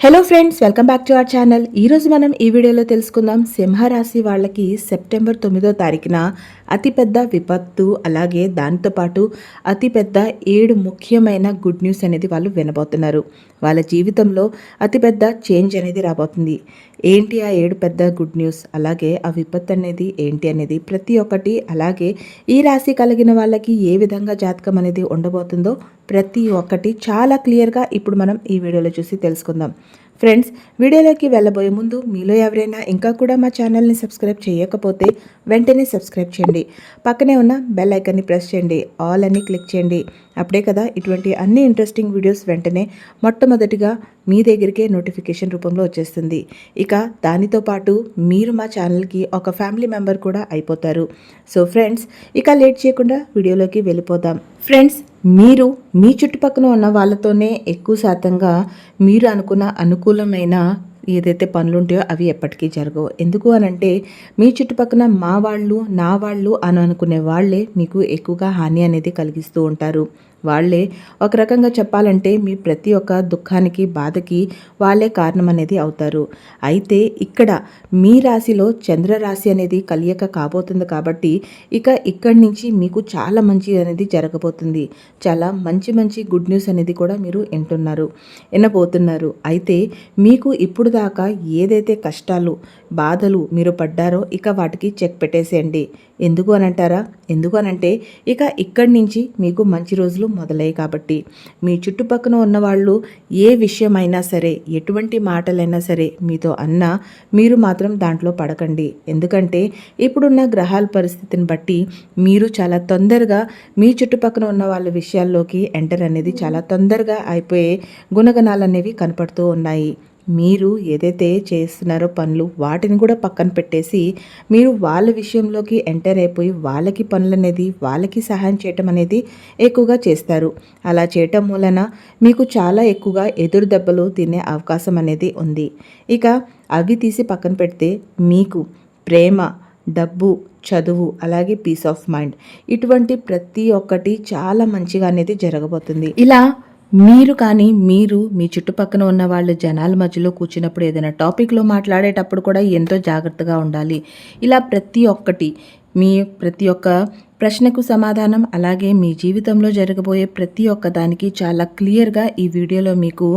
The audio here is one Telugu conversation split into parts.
Hello friends welcome back to our channel ఈరోజు మనం ఈ వీడియోలో తెలుసుకుందాం సింహరాశి వాళ్ళకి సెప్టెంబర్ తొమ్మిదో తారీఖున అతిపెద్ద విపత్తు అలాగే దాంతోపాటు అతిపెద్ద ఏడు ముఖ్యమైన గుడ్ న్యూస్ అనేది వాళ్ళు వినబోతున్నారు. వాళ్ళ జీవితంలో అతిపెద్ద చేంజ్ అనేది రాబోతుంది. ఏంటి ఆ ఏడు పెద్ద గుడ్ న్యూస్ అలాగే ఆ విపత్తు అనేది ఏంటి అనేది ప్రతి ఒక్కటి అలాగే ఈ రాశి కలిగిన వాళ్ళకి ఏ విధంగా జాతకం అనేది ఉండబోతుందో ప్రతి ఒక్కటి చాలా క్లియర్గా ఇప్పుడు మనం ఈ వీడియోలో చూసి తెలుసుకుందాం. ఫ్రెండ్స్ వీడియోలోకి వెళ్ళబోయే ముందు మీలో ఎవరైనా ఇంకా కూడా మా ఛానల్ని సబ్స్క్రైబ్ చేయకపోతే వెంటనే సబ్స్క్రైబ్ చేయండి. పక్కనే ఉన్న బెల్ ఐకాన్ని ప్రెస్ చేయండి. ఆల్ అని క్లిక్ చేయండి. అప్పుడే కదా ఇటువంటి అన్ని ఇంట్రెస్టింగ్ వీడియోస్ వెంటనే మొట్టమొదటిగా మీ దగ్గరికే నోటిఫికేషన్ రూపంలో వచ్చేస్తుంది. ఇక దానితో పాటు మీరు మా ఛానల్కి ఒక ఫ్యామిలీ మెంబర్ కూడా అయిపోతారు. సో ఫ్రెండ్స్ ఇక లేట్ చేయకుండా వీడియోలోకి వెళ్ళిపోదాం. ఫ్రెండ్స్ మీరు మీ చుట్టుపక్కన ఉన్న వాళ్ళతోనే ఎక్కువ శాతంగా మీరు అనుకున్న అనుకూలమైన ఏదైతే పనులు ఉంటాయో అవి ఎప్పటికీ జరగవు. ఎందుకు అని అంటే మీ చుట్టుపక్కల మా వాళ్ళు నా వాళ్ళు అని అనుకునే వాళ్ళే మీకు ఎక్కువగా హాని అనేది కలిగిస్తూ ఉంటారు. వాళ్ళే ఒక రకంగా చెప్పాలంటే మీ ప్రతి ఒక్క దుఃఖానికి బాధకి వాళ్ళే కారణం అనేది అవుతారు. అయితే ఇక్కడ మీ రాశిలో చంద్ర రాశి అనేది కలియక కాబోతుంది కాబట్టి ఇక ఇక్కడి నుంచి మీకు చాలా మంచి అనేది జరగబోతుంది. చాలా మంచి మంచి గుడ్ న్యూస్ అనేది కూడా మీరు వింటున్నారు వినబోతున్నారు. అయితే మీకు ఇప్పుడు దాకా ఏదైతే కష్టాలు బాధలు మీరు పడ్డారో ఇక వాటికి చెక్ పెట్టేసేయండి. ఎందుకు అని అంటారా ఎందుకు అనంటే ఇక ఇక్కడి నుంచి మీకు మంచి రోజులు మొదలయ్యాయి కాబట్టి. మీ చుట్టుపక్కల ఉన్నవాళ్ళు ఏ విషయమైనా సరే ఎటువంటి మాటలైనా సరే మీతో అన్నా మీరు మాత్రం దాంట్లో పడకండి. ఎందుకంటే ఇప్పుడున్న గ్రహాల పరిస్థితిని బట్టి మీరు చాలా తొందరగా మీ చుట్టుపక్కన ఉన్న వాళ్ళ విషయాల్లోకి ఎంటర్ అనేది చాలా తొందరగా అయిపోయే గుణగణాలు అనేవి కనపడుతూ ఉన్నాయి. మీరు ఏదైతే చేస్తున్నారో పనులు వాటిని కూడా పక్కన పెట్టేసి మీరు వాళ్ళ విషయంలోకి ఎంటర్ అయిపోయి వాళ్ళకి పనులు అనేది వాళ్ళకి సహాయం చేయటం అనేది ఎక్కువగా చేస్తారు. అలా చేయటం వలన మీకు చాలా ఎక్కువగా ఎదురు దెబ్బలు తినే అవకాశం అనేది ఉంది. ఇక అవి తీసి పక్కన పెడితే మీకు ప్రేమ డబ్బు చదువు అలాగే పీస్ ఆఫ్ మైండ్ ఇటువంటి ప్రతి ఒక్కటి చాలా మంచిగా అనేది జరగబోతుంది. ఇలా మీరు కానీ మీరు మీ చుట్టుపక్కన ఉన్న వాళ్ళు జనాల మధ్యలో కూర్చున్నప్పుడు ఏదైనా టాపిక్లో మాట్లాడేటప్పుడు కూడా ఎంతో జాగ్రత్తగా ఉండాలి. ఇలా ప్రతి ఒక్కటి మీ ప్రతి ఒక్క ప్రశ్నకు సమాధానం అలాగే మీ జీవితంలో జరగబోయే ప్రతి ఒక్క దానికి చాలా క్లియర్గా ఈ వీడియోలో మీకు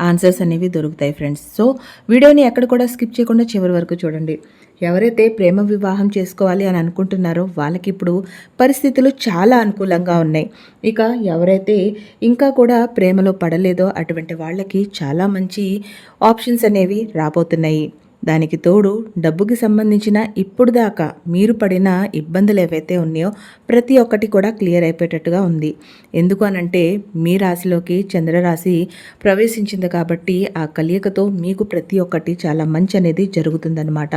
ఆన్సర్స్ అనేవి దొరుకుతాయి ఫ్రెండ్స్. సో వీడియోని ఎక్కడ కూడా స్కిప్ చేయకుండా చివరి వరకు చూడండి. ఎవరైతే ప్రేమ వివాహం చేసుకోవాలి అని అనుకుంటున్నారో వాళ్ళకి ఇప్పుడు పరిస్థితులు చాలా అనుకూలంగా ఉన్నాయి. ఇక ఎవరైతే ఇంకా కూడా ప్రేమలో పడలేదో అటువంటి వాళ్ళకి చాలా మంచి ఆప్షన్స్ అనేవి రాబోతున్నాయి. దానికి తోడు డబ్బుకి సంబంధించిన ఇప్పుడు దాకా మీరు పడిన ఇబ్బందులు ఏవైతే ఉన్నాయో ప్రతి ఒక్కటి కూడా క్లియర్ అయిపోయేటట్టుగా ఉంది. ఎందుకు అనంటే మీ రాశిలోకి చంద్రరాశి ప్రవేశించింది కాబట్టి ఆ కలియకతో మీకు ప్రతి ఒక్కటి చాలా మంచి అనేది జరుగుతుందన్నమాట.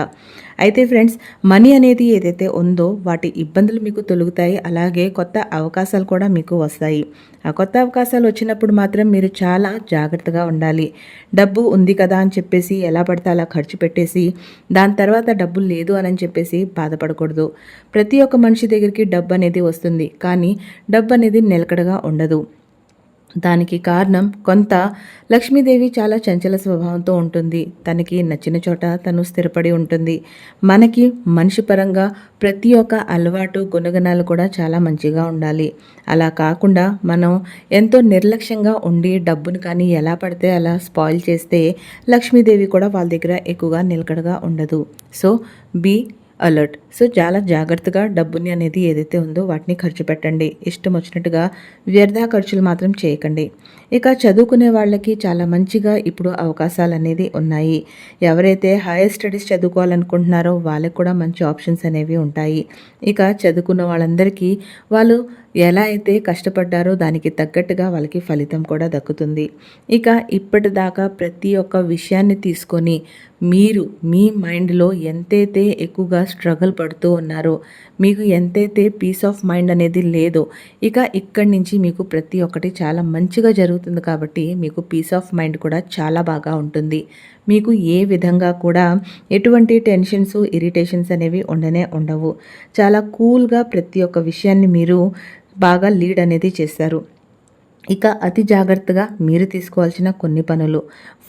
అయితే ఫ్రెండ్స్ మనీ అనేది ఏదైతే ఉందో వాటి ఇబ్బందులు మీకు తొలుగుతాయి. అలాగే కొత్త అవకాశాలు కూడా మీకు వస్తాయి. ఆ కొత్త అవకాశాలు వచ్చినప్పుడు మాత్రం మీరు చాలా జాగ్రత్తగా ఉండాలి. డబ్బు ఉంది కదా అని చెప్పేసి ఎలా పడితే అలా ఖర్చు పెట్టేసి దాని తర్వాత డబ్బు లేదు అని చెప్పేసి బాధపడకూడదు. ప్రతి ఒక్క మనిషి దగ్గరికి డబ్బు అనేది వస్తుంది. కానీ డబ్బు అనేది నిలకడగా ఉండదు. దానికి కారణం కొంత లక్ష్మీదేవి చాలా చంచల స్వభావంతో ఉంటుంది. తనకి నచ్చిన చోట తను స్థిరపడి ఉంటుంది. మనకి మనిషి పరంగా ప్రతి ఒక్క అలవాటు గుణగణాలు కూడా చాలా మంచిగా ఉండాలి. అలా కాకుండా మనం ఎంతో నిర్లక్ష్యంగా ఉండి డబ్బును కానీ ఎలా పడితే అలా స్పాయిల్ చేస్తే లక్ష్మీదేవి కూడా వాళ్ళ దగ్గర ఎక్కువగా నిలకడగా ఉండదు. So be alert. సో చాలా జాగ్రత్తగా డబ్బుని అనేది ఏదైతే ఉందో వాటిని ఖర్చు పెట్టండి. ఇష్టం వచ్చినట్టుగా వ్యర్థ ఖర్చులు మాత్రం చేయకండి. ఇక చదువుకునే వాళ్ళకి చాలా మంచిగా ఇప్పుడు అవకాశాలు అనేది ఉన్నాయి. ఎవరైతే హైయర్ స్టడీస్ చదువుకోవాలనుకుంటున్నారో వాళ్ళకి కూడా మంచి ఆప్షన్స్ అనేవి ఉంటాయి. ఇక చదువుకున్న వాళ్ళందరికీ వాళ్ళు ఎలా అయితే కష్టపడ్డారో దానికి తగ్గట్టుగా వాళ్ళకి ఫలితం కూడా దక్కుతుంది. ఇక ఇప్పటిదాకా ప్రతి ఒక్క విషయాన్ని తీసుకొని మీరు మీ మైండ్లో ఎంతైతే ఎక్కువగా స్ట్రగుల్ పడుతూ ఉన్నారో మీకు ఎంతైతే పీస్ ఆఫ్ మైండ్ అనేది లేదో ఇక ఇక్కడి నుంచి మీకు ప్రతి ఒక్కటి చాలా మంచిగా జరుగుతుంది. కాబట్టి మీకు పీస్ ఆఫ్ మైండ్ కూడా చాలా బాగా ఉంటుంది. మీకు ఏ విధంగా కూడా ఎటువంటి టెన్షన్స్ ఇరిటేషన్స్ అనేవి ఉండనే ఉండవు. చాలా కూల్గా ప్రతి ఒక్క విషయాన్ని మీరు బాగా లీడ్ అనేది చేస్తారు. ఇక అతి జాగ్రత్తగా మీరు తీసుకోవాల్సిన కొన్ని పనులు.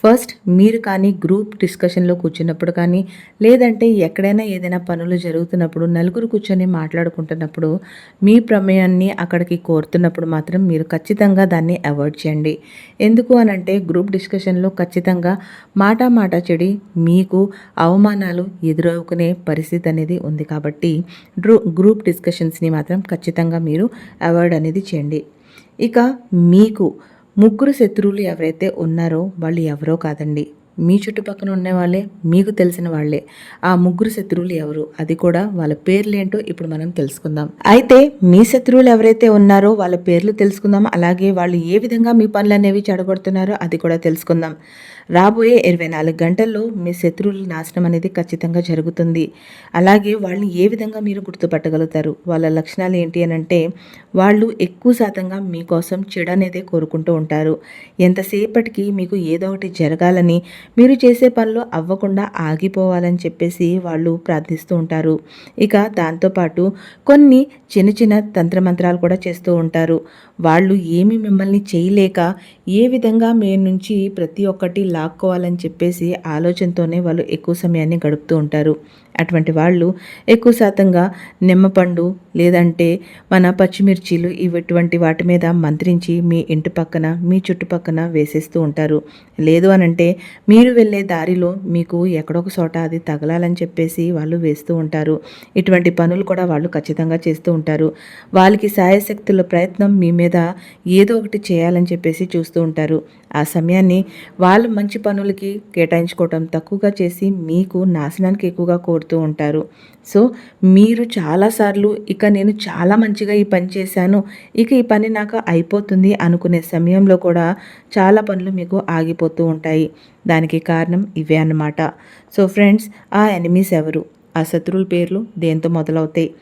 ఫస్ట్ మీరు కానీ గ్రూప్ డిస్కషన్లో కూర్చున్నప్పుడు కానీ లేదంటే ఎక్కడైనా ఏదైనా పనులు జరుగుతున్నప్పుడు నలుగురు కూర్చొని మాట్లాడుకుంటున్నప్పుడు మీ ప్రమేయాన్ని అక్కడికి కోరుతున్నప్పుడు మాత్రం మీరు ఖచ్చితంగా దాన్ని అవాయిడ్ చేయండి. ఎందుకు అనంటే గ్రూప్ డిస్కషన్లో ఖచ్చితంగా మాట మాట చెడి మీకు అవమానాలు ఎదురవుకునే పరిస్థితి అనేది ఉంది కాబట్టి గ్రూప్ డిస్కషన్స్ని మాత్రం ఖచ్చితంగా మీరు అవాయిడ్ అనేది చేయండి. ఇక మీకు ముగ్గురు శత్రువులు ఎవరైతే ఉన్నారో వాళ్ళు ఎవరో కాదండి. మీ చుట్టుపక్కల ఉన్న వాళ్ళే మీకు తెలిసిన వాళ్ళే. ఆ ముగ్గురు శత్రువులు ఎవరు? అది కూడా వాళ్ళ పేర్లు ఏంటో ఇప్పుడు మనం తెలుసుకుందాం. అయితే మీ శత్రువులు ఎవరైతే ఉన్నారో వాళ్ళ పేర్లు తెలుసుకుందాం. అలాగే వాళ్ళు ఏ విధంగా మీ పనులు అనేవి చెడగొడుతున్నారో అది కూడా తెలుసుకుందాం. రాబోయే ఇరవై నాలుగు గంటల్లో మీ శత్రువుల నాశనం అనేది ఖచ్చితంగా జరుగుతుంది. అలాగే వాళ్ళని ఏ విధంగా మీరు గుర్తుపట్టగలుగుతారు? వాళ్ళ లక్షణాలు ఏంటి అని అంటే వాళ్ళు ఎక్కువ శాతంగా మీకోసం చెడు అనేదే కోరుకుంటూ ఉంటారు. ఎంతసేపటికి మీకు ఏదో ఒకటి జరగాలని మీరు చేసే పనులు అవ్వకుండా ఆగిపోవాలని చెప్పేసి వాళ్ళు ప్రార్థిస్తూ ఉంటారు. ఇక దాంతోపాటు కొన్ని చిన్న చిన్న తంత్రమంత్రాలు కూడా చేస్తూ ఉంటారు. వాళ్ళు ఏమి మిమ్మల్ని చేయలేక ఏ విధంగా మీ నుంచి ప్రతి ఒక్కటి లాక్కోవాలని చెప్పేసి ఆలోచనతోనే వాళ్ళు ఎక్కువ సమయాన్ని గడుపుతూ ఉంటారు. అటువంటి వాళ్ళు ఎక్కువ శాతంగా నిమ్మపండు లేదంటే మన పచ్చిమిర్చీలు ఇటువంటి వాటి మీద మంత్రించి మీ ఇంటి పక్కన మీ చుట్టుపక్కన వేసేస్తూ ఉంటారు. లేదు అనంటే మీరు వెళ్ళే దారిలో మీకు ఎక్కడొక చోట అది తగలాలని చెప్పేసి వాళ్ళు వేస్తూ ఉంటారు. ఇటువంటి పనులు కూడా వాళ్ళు ఖచ్చితంగా చేస్తూ ఉంటారు. వాళ్ళకి సాయశక్తుల ప్రయత్నం మీ మీద ఏదో ఒకటి చేయాలని చెప్పేసి చూస్తూ ఉంటారు. ఆ సమయాన్ని వాళ్ళు మంచి పనులకి కేటాయించుకోవటం తక్కువగా చేసి మీకు నాశనానికి ఎక్కువగా కోరుతూ ఉంటారు. సో మీరు చాలాసార్లు ఇక నేను చాలా మంచిగా ఈ పని చేశాను ఇక ఈ పని నాకు అయిపోతుంది అనుకునే సమయంలో కూడా చాలా పనులు మీకు ఆగిపోతూ ఉంటాయి. దానికి కారణం ఇవే అన్నమాట. సో ఫ్రెండ్స్ ఆ ఎనిమీస్ ఎవరు? ఆ శత్రువుల పేర్లు దేంతో మొదలవుతాయి?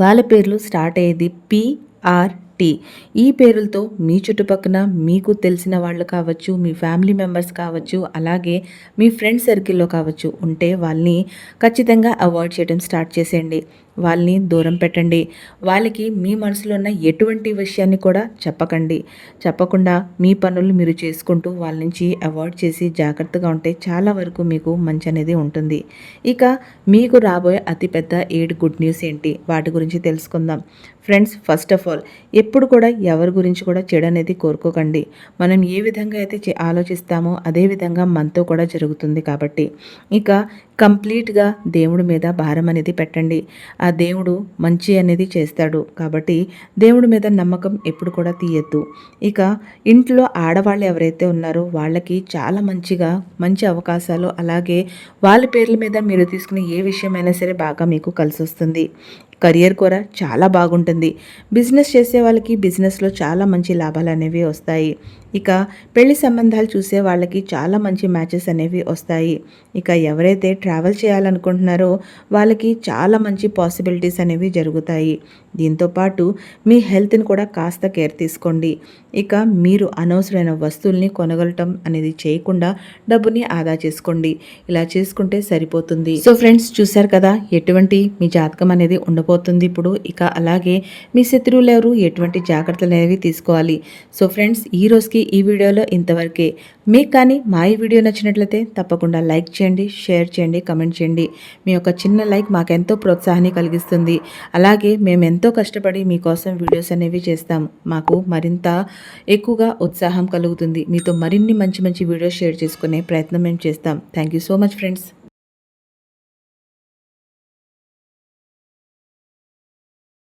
వాళ్ళ పేర్లు స్టార్ట్ అయ్యేది పిఆర్ టీ ఈ పేరులతో మీ చుట్టుపక్కల మీకు తెలిసిన వాళ్ళు కావచ్చు మీ ఫ్యామిలీ మెంబర్స్ కావచ్చు అలాగే మీ ఫ్రెండ్ సర్కిల్లో కావచ్చు ఉంటే వాళ్ళని ఖచ్చితంగా అవాయిడ్ చేయడం స్టార్ట్ చేసేయండి. వాళ్ళని దూరం పెట్టండి. వాళ్ళకి మీ మనసులో ఉన్న ఎటువంటి విషయాన్ని కూడా చెప్పకండి. చెప్పకుండా మీ పనులు మీరు చేసుకుంటూ వాళ్ళ నుంచి అవాయిడ్ చేసి జాగ్రత్తగా ఉంటే చాలా వరకు మీకు మంచి అనేది ఉంటుంది. ఇక మీకు రాబోయే అతిపెద్ద ఏడు గుడ్ న్యూస్ ఏంటి? వాటి గురించి తెలుసుకుందాం. ఫ్రెండ్స్ ఫస్ట్ ఆఫ్ ఆల్ ఎప్పుడు కూడా ఎవరి గురించి కూడా చెడు అనేది కోరుకోకండి. మనం ఏ విధంగా అయితే ఆలోచిస్తామో అదే విధంగా మనతో కూడా జరుగుతుంది కాబట్టి. ఇక కంప్లీట్గా దేవుడి మీద భారం అనేది పెట్టండి. ఆ దేవుడు మంచి అనేది చేస్తాడు కాబట్టి దేవుడి మీద నమ్మకం ఎప్పుడు కూడా తీయద్దు. ఇక ఇంట్లో ఆడవాళ్ళు ఎవరైతే ఉన్నారో వాళ్ళకి చాలా మంచిగా మంచి అవకాశాలు అలాగే వాళ్ళ పేర్ల మీద మీరు తీసుకునే ఏ విషయమైనా సరే బాగా మీకు కలిసి వస్తుంది కెరియర్ కూడా చాలా బాగుంటుంది. బిజినెస్ చేసే వాళ్ళకి బిజినెస్లో చాలా మంచి లాభాలు అనేవి వస్తాయి. ఇక పెళ్ళి సంబంధాలు చూసే వాళ్ళకి చాలా మంచి మ్యాచెస్ అనేవి వస్తాయి. ఇక ఎవరైతే ట్రావెల్ చేయాలనుకుంటున్నారో వాళ్ళకి చాలా మంచి పాసిబిలిటీస్ అనేవి జరుగుతాయి. దీంతోపాటు మీ హెల్త్ని కూడా కాస్త కేర్ తీసుకోండి. ఇక మీరు అనవసరమైన వస్తువుల్ని కొనగలటం అనేది చేయకుండా డబ్బుని ఆదా చేసుకోండి. ఇలా చేసుకుంటే సరిపోతుంది. సో ఫ్రెండ్స్ చూసారు కదా ఎటువంటి మీ జాతకం అనేది ఉండబోతుంది ఇప్పుడు. ఇక అలాగే మీ శత్రువులు ఎవరు? ఎటువంటి జాగ్రత్తలు అనేవి తీసుకోవాలి. సో ఫ్రెండ్స్ ఈ రోజుకి ఈ వీడియోలో ఇంతవరకే. మీకు కానీ మా ఈ వీడియో నచ్చినట్లయితే తప్పకుండా లైక్ చేయండి షేర్ చేయండి కమెంట్ చేయండి. మీ యొక్క చిన్న లైక్ మాకెంతో ప్రోత్సాహాన్ని కలిగిస్తుంది. అలాగే మేము ఎంతో కష్టపడి మీకోసం వీడియోస్ అనేవి చేస్తాం. మాకు మరింత ఎక్కువగా ఉత్సాహం కలుగుతుంది. మీతో మరిన్ని మంచి మంచి వీడియోస్ షేర్ చేసుకునే ప్రయత్నం మేము చేస్తాం. Thank you so much friends.